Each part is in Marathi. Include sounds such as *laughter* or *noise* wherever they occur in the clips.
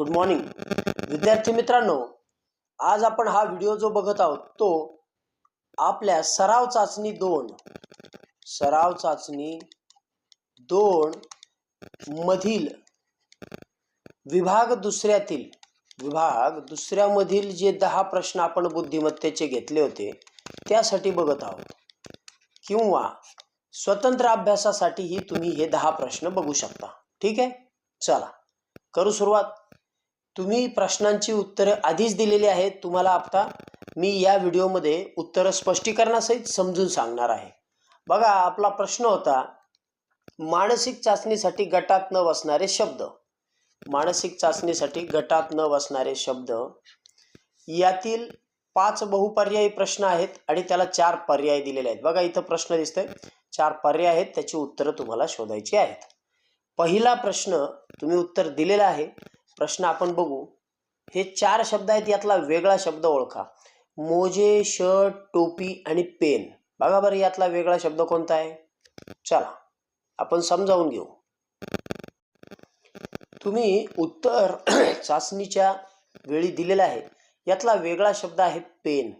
गुड मॉर्निंग विद्यार्थी मित्रांनो आज आपण हा व्हिडिओ जो बघत आहोत तो आपल्या सराव चाचणी दोन. सराव चाचणी दोन मधील विभाग दुसऱ्यातील विभाग दुसऱ्यामधील जे दहा प्रश्न आपण बुद्धिमत्तेचे घेतले होते त्यासाठी बघत आहोत. किंवा स्वतंत्र अभ्यासासाठीही तुम्ही हे दहा प्रश्न बघू शकता. ठीक आहे? चला करू सुरुवात. तुम्ही प्रश्नांची उत्तरं आधीच दिलेली आहेत तुम्हाला आता मी या व्हिडिओमध्ये उत्तरं स्पष्टीकरणासहित समजून सांगणार आहे. बघा आपला प्रश्न होता मानसिक चाचणीसाठी गटात न बसणारे शब्द. मानसिक चाचणीसाठी गटात न बसणारे शब्द. यातील पाच बहुपर्यायी प्रश्न आहेत आणि त्याला चार पर्याय दिलेले आहेत. बघा इथं प्रश्न दिसतोय. चार पर्याय आहेत त्याची उत्तरं तुम्हाला शोधायची आहेत. पहिला प्रश्न तुम्ही उत्तर दिलेलं आहे प्रश्न आपण बघू. हे चार शब्द आहेत यातला वेगळा शब्द ओळखा. मोजे शर्ट टोपी आणि पेन. बघा बरं यातला वेगळा शब्द कोणता आहे? चला आपण समजावून घेऊ. तुम्ही उत्तर *clears throat* चाचणीच्या वेळी दिलेलं आहे. यातला वेगळा शब्द आहे पेन.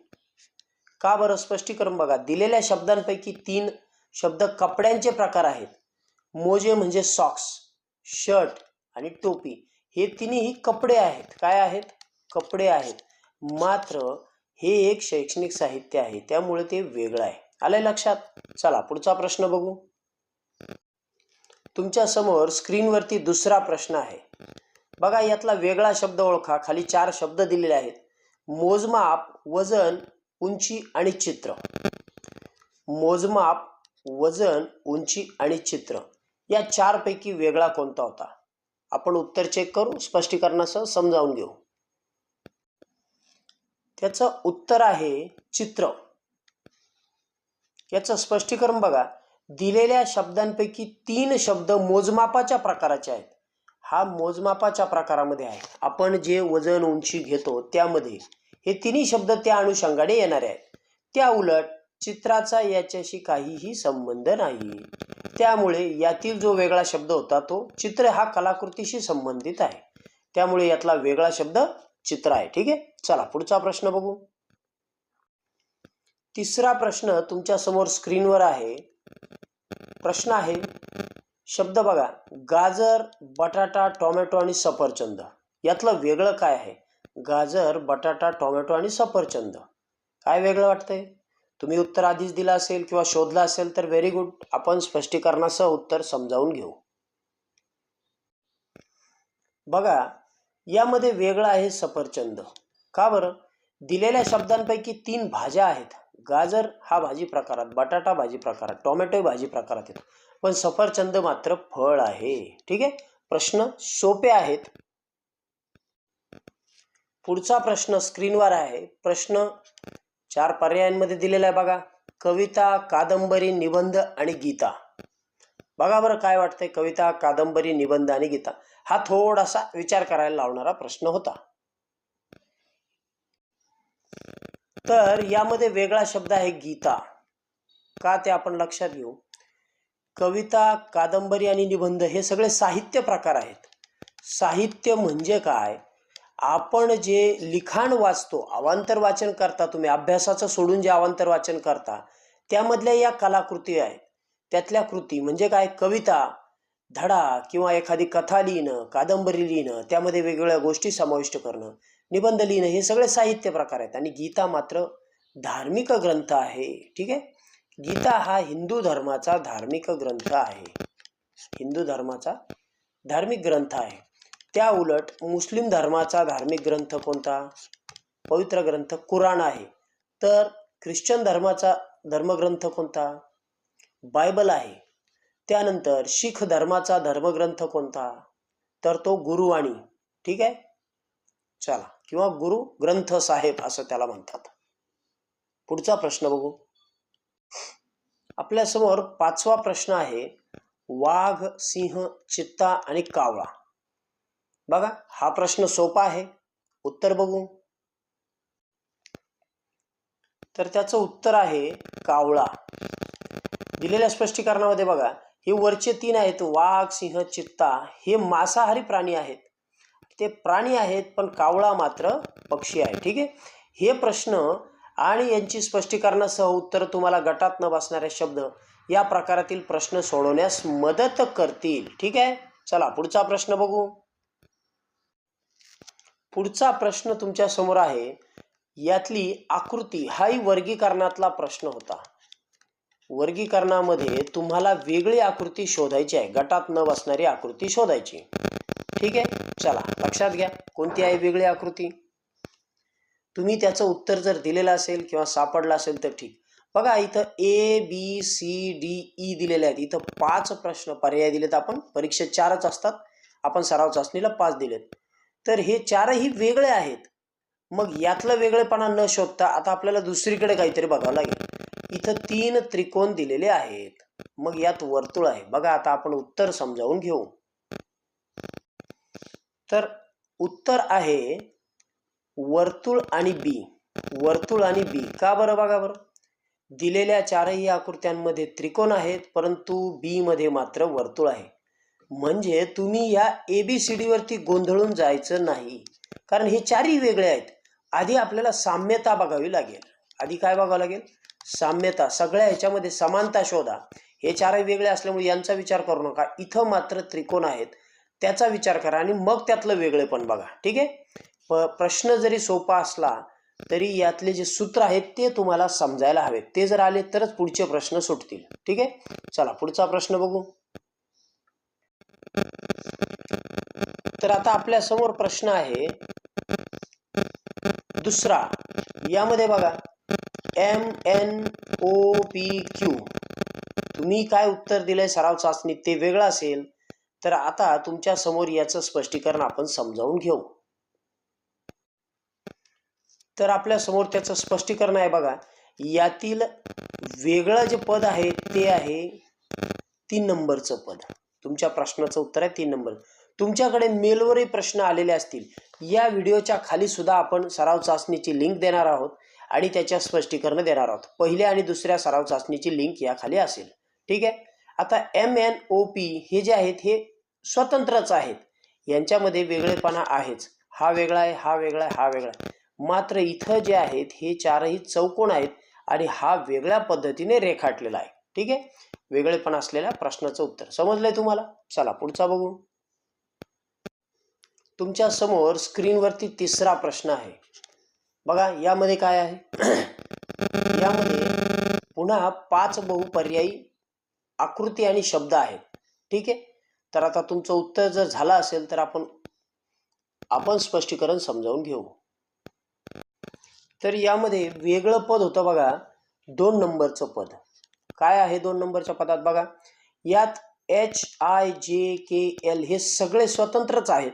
का बरं? स्पष्टीकरण बघा. दिलेल्या शब्दांपैकी तीन शब्द कपड्यांचे प्रकार आहेत. मोजे म्हणजे सॉक्स शर्ट आणि टोपी. हे तिन्ही कपडे आहेत. काय आहेत? कपडे आहेत. मात्र हे एक शैक्षणिक साहित्य आहे. त्यामुळे ते वेगळं आहे. आलंय लक्षात? चला पुढचा प्रश्न बघू. तुमच्यासमोर स्क्रीनवरती दुसरा प्रश्न आहे. बघा यातला वेगळा शब्द ओळखा. खाली चार शब्द दिलेले आहेत. मोजमाप वजन उंची आणि चित्र. मोजमाप वजन उंची आणि चित्र. या चारपैकी वेगळा कोणता होता? आपण उत्तर चेक करू स्पष्टीकरणासह समजावून घेऊ. त्याचं उत्तर आहे चित्र. याचं स्पष्टीकरण बघा. दिलेल्या शब्दांपैकी तीन शब्द मोजमापाच्या प्रकाराचे आहेत. हा मोजमापाच्या प्रकारामध्ये आहे. आपण जे वजन उंची घेतो त्यामध्ये हे तिन्ही शब्द त्या अनुषंगाने येणारे आहेत. त्या उलट चित्राचा याच्याशी काहीही संबंध नाही. त्यामुळे यातील जो वेगळा शब्द होता तो चित्र हा कलाकृतीशी संबंधित आहे. त्यामुळे यातला वेगळा शब्द चित्र आहे. ठीक आहे? चला पुढचा प्रश्न बघू. तिसरा प्रश्न तुमच्यासमोर स्क्रीनवर आहे. प्रश्न आहे शब्द बघा गाजर बटाटा टोमॅटो आणि सफरचंद. यातलं वेगळं काय आहे? गाजर बटाटा टोमॅटो आणि सफरचंद. काय वेगळं वाटतंय? तुम्ही उत्तर आधीच दिलं असेल किंवा शोधलं असेल तर व्हेरी गुड आपण स्पष्टीकरणासह उत्तर समजावून घेऊ. बघा यामध्ये वेगळं आहे सफरचंद. का बरं? दिलेल्या शब्दांपैकी तीन भाज्या आहेत. गाजर हा भाजी प्रकारात बटाटा भाजी प्रकारात टोमॅटो भाजी प्रकारात येतो. पण सफरचंद मात्र फळ आहे. ठीक आहे? प्रश्न सोपे आहेत. पुढचा प्रश्न स्क्रीनवर आहे. प्रश्न चार पर्यायांमध्ये दिलेला आहे बघा. कविता कादंबरी निबंध आणि गीता. बघा बरं काय वाटतंय? कविता कादंबरी निबंध आणि गीता. हा थोडासा विचार करायला लावणारा प्रश्न होता. तर यामध्ये वेगळा शब्द आहे गीता. का ते आपण लक्षात घेऊ? कविता कादंबरी आणि निबंध हे सगळे साहित्य प्रकार आहेत. साहित्य म्हणजे काय? आपण जे लिखाण वाचतो अवांतर वाचन करता तुम्ही अभ्यासाचं सोडून जे अवांतर वाचन करता त्यामधल्या या कलाकृती आहेत. त्यातल्या कृती म्हणजे काय? कविता धडा किंवा एखादी कथा लिहिणं कादंबरी लिहिणं त्यामध्ये वेगवेगळ्या गोष्टी समाविष्ट करणं निबंध लिहिणं हे सगळे साहित्य प्रकार आहेत. आणि गीता मात्र धार्मिक ग्रंथ आहे. ठीक आहे? गीता हा हिंदू धर्माचा धार्मिक ग्रंथ आहे. हिंदू धर्माचा धार्मिक ग्रंथ आहे. त्या उलट मुस्लिम धर्माचा धार्मिक ग्रंथ कोणता? पवित्र ग्रंथ कुराण आहे. तर ख्रिश्चन धर्माचा धर्मग्रंथ कोणता? बायबल आहे. त्यानंतर शीख धर्माचा धर्मग्रंथ कोणता? तर तो गुरुवाणी. ठीक आहे? चला. किंवा गुरु ग्रंथ साहेब असं त्याला म्हणतात. पुढचा प्रश्न बघू. आपल्यासमोर पाचवा प्रश्न आहे. वाघ सिंह चित्ता आणि कावळा. बघा हा प्रश्न सोपा आहे. उत्तर बघू. तर त्याचं उत्तर आहे कावळा. दिलेल्या स्पष्टीकरणामध्ये बघा हे वरचे तीन आहेत वाघ सिंह चित्ता. हे मांसाहारी प्राणी आहेत. ते प्राणी आहेत पण कावळा मात्र पक्षी आहे. ठीक आहे? हे प्रश्न आणि यांची स्पष्टीकरणासह उत्तर तुम्हाला गटात न बसणारे शब्द या प्रकारातील प्रश्न सोडवण्यास मदत करतील. ठीक आहे? चला पुढचा प्रश्न बघू. पुढचा प्रश्न तुमच्यासमोर आहे. यातली आकृती हाही वर्गीकरणातला प्रश्न होता. वर्गीकरणामध्ये तुम्हाला वेगळी आकृती शोधायची आहे. गटात न बसणारी आकृती शोधायची. ठीक आहे? चला लक्षात घ्या. कोणती आहे वेगळी आकृती? तुम्ही त्याचं उत्तर जर दिलेलं असेल किंवा सापडलं असेल तर ठीक. बघा इथं A B C D E दिलेले आहेत. इथं पाच प्रश्न पर्याय दिलेत आपण. परीक्षेत चारच असतात. आपण सराव चाचणीला पाच दिलेत. तर हे चारही वेगळे आहेत. मग यातलं वेगळेपणा न शोधता आता आपल्याला दुसरीकडे काहीतरी बघावं लागेल. इथं तीन त्रिकोण दिलेले आहेत. मग यात वर्तुळ आहे. बघा आता आपण उत्तर समजावून घेऊ. तर उत्तर आहे वर्तुळ आणि बी. वर्तुळ आणि बी. का बरं बघा बरं? दिलेल्या चारही आकृत्यांमध्ये त्रिकोण आहेत परंतु बी मध्ये मात्र वर्तुळ आहे. म्हणजे तुम्ही या ए बी सी डीवरती गोंधळून जायचं नाही. कारण हे चारही वेगळे आहेत. आधी आपल्याला साम्यता बघावी लागेल. आधी काय बघावं लागेल? साम्यता. सगळ्या ह्याच्यामध्ये समानता शोधा. हे चारही वेगळे असल्यामुळे यांचा विचार करू नका. इथं मात्र त्रिकोण आहेत. त्याचा विचार करा आणि मग त्यातलं वेगळे पण बघा. ठीक आहे? प प्रश्न जरी सोपा असला तरी यातले जे सूत्र आहेत ते तुम्हाला समजायला हवेत. ते जर आले तरच पुढचे प्रश्न सुटतील. ठीक आहे? चला पुढचा प्रश्न बघू. तर आता आपल्यासमोर प्रश्न आहे. दुसरा यामध्ये बघा. M N O P Q तुम्ही काय उत्तर दिलंय सराव चाचणीत? ते वेगळं असेल. तर आता तुमच्यासमोर याचं स्पष्टीकरण आपण समजावून घेऊ. तर आपल्यासमोर त्याचं स्पष्टीकरण आहे बघा. यातील वेगळं जे पद आहे ते आहे तीन नंबरचं पद. तुमच्या प्रश्नाचं उत्तर आहे तीन नंबर. तुमच्याकडे मेलवरही प्रश्न आलेले असतील. या व्हिडिओच्या खाली सुद्धा आपण सराव चाचणीची लिंक देणार आहोत आणि त्याच्या स्पष्टीकरण देणार आहोत. पहिल्या आणि दुसऱ्या सराव चाचणीची लिंक या खाली असेल. ठीक आहे? आता एम एन ओ पी हे जे आहेत हे स्वतंत्रच आहेत. यांच्यामध्ये वेगळेपणा आहेच. हा वेगळा आहे हा वेगळा आहे हा वेगळा आहे. मात्र इथं जे आहेत हे चारही चौकोन आहेत आणि हा वेगळ्या पद्धतीने रेखाटलेला आहे. ठीक आहे? वेगळेपणा असलेल्या प्रश्नाचं उत्तर. समजलंय तुम्हाला? चला पुढचा बघू. तुमच्यासमोर स्क्रीनवरती तिसरा प्रश्न आहे. बघा यामध्ये काय आहे? *clears throat* यामध्ये पुन्हा पाच बहुपर्यायी आकृती आणि शब्द आहेत. ठीक आहे? तर आता तुमचं उत्तर जर झालं असेल तर आपण आपण स्पष्टीकरण समजावून घेऊ. तर यामध्ये वेगळं पद होतं बघा दोन नंबरचं पद. काय आहे दोन नंबरच्या पदात? बघा यात एच आय जे के एल हे सगळे स्वतंत्रच आहेत.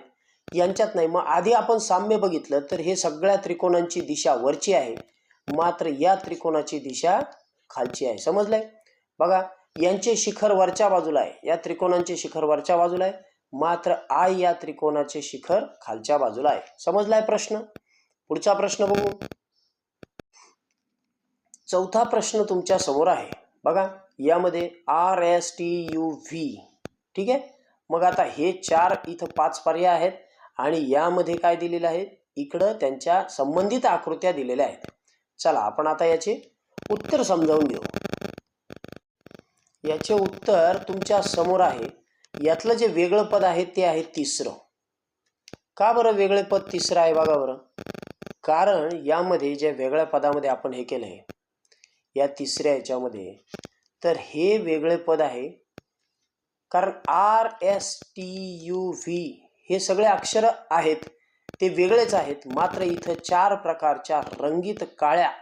यांच्यात नाही. मग आधी आपण साम्य बघितलं तर हे सगळ्या त्रिकोणांची दिशा वरची आहे. मात्र या त्रिकोणाची दिशा खालची आहे. समजलंय? बघा यांचे शिखर वरच्या बाजूला आहे. या त्रिकोणांचे शिखर वरच्या बाजूला आहे. मात्र आय या त्रिकोणाचे शिखर खालच्या बाजूला आहे. समजलाय प्रश्न? पुढचा प्रश्न बघू. चौथा प्रश्न तुमच्यासमोर आहे. बघा यामध्ये R S T U V. ठीक आहे? मग आता हे चार इथं पाच पर्याय आहेत. आणि यामध्ये काय दिलेलं आहे? इकडं त्यांच्या संबंधित आकृत्या दिलेल्या आहेत. चला आपण आता याचे उत्तर समजावून घेऊ. याचे उत्तर तुमच्यासमोर आहे. यातलं जे वेगळं पद आहे ते आहे तिसरं. का बरं वेगळे पद तिसरं आहे बघा बरं? कारण यामध्ये ज्या वेगळ्या पदामध्ये आपण हे केलं आहे या तिसऱ्या याच्यामध्ये तर हे वेगळे पद आहे. कारण R S T U V हे सगळे अक्षर आहेत ते वेगळेच आहेत. मात्र इथं चार प्रकारच्या रंगीत काळ्या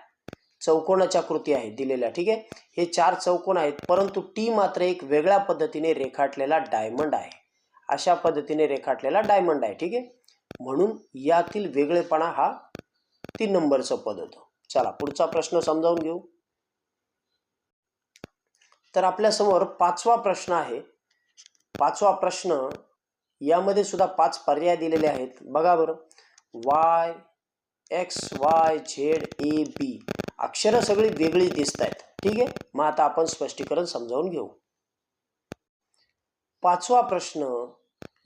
चौकोनाच्या कृती आहेत दिलेल्या ठीक आहे? हे चार चौकोन आहेत परंतु टी मात्र एक वेगळ्या पद्धतीने रेखाटलेला डायमंड आहे. अशा पद्धतीने रेखाटलेला डायमंड आहे ठीक आहे? म्हणून यातील वेगळेपणा हा तीन नंबरचं पद होतं. चला पुढचा प्रश्न समजावून घेऊ. तर आपल्यासमोर पाचवा प्रश्न आहे. पाचवा प्रश्न यामध्ये सुद्धा पाच पर्याय दिलेले आहेत. बघा बरं. Y X Y Z A B अक्षरं सगळी वेगळी दिसत आहेत. ठीक आहे? मग आता आपण स्पष्टीकरण समजावून घेऊ. पाचवा प्रश्न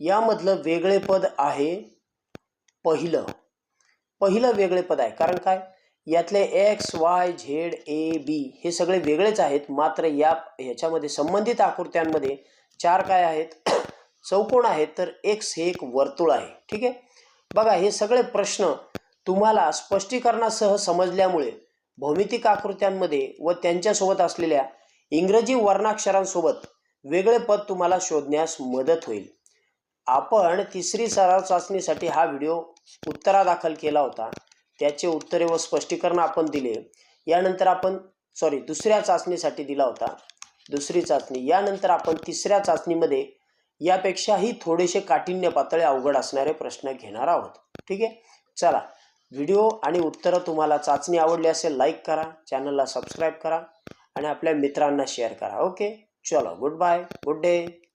यामधलं वेगळे पद आहे पहिलं. पहिलं वेगळे पद आहे. कारण काय? यातले X Y Z A B हे सगळे वेगळेच आहेत. मात्र या ह्याच्यामध्ये संबंधित आकृत्यांमध्ये चार काय आहेत? चौकोन आहे तर एक्स हे एक वर्तुळ आहे. ठीक आहे? बघा हे सगळे प्रश्न तुम्हाला स्पष्टीकरणासह समजल्यामुळे भौमितिक आकृत्यांमध्ये व त्यांच्यासोबत असलेल्या इंग्रजी वर्णाक्षरांसोबत वेगळे पद तुम्हाला शोधण्यास मदत होईल. आपण तिसरी सराव चाचणीसाठी हा व्हिडिओ उत्तरादाखल केला होता. त्याचे उत्तरे व स्पष्टीकरण आपण दिले. यानंतर आपण सॉरी दुसऱ्या चाचणीसाठी दिला होता. दुसरी चाचणी. यानंतर आपण तिसऱ्या चाचणीमध्ये यापेक्षाही थोडेसे काठिण्य पातळी अवघड असणारे प्रश्न घेणार आहोत. ठीक आहे? चला व्हिडिओ आणि उत्तरं तुम्हाला चाचणी आवडली असेल लाईक करा चॅनलला सबस्क्राईब करा आणि आपल्या मित्रांना शेअर करा. ओके? चलो गुड बाय गुड डे.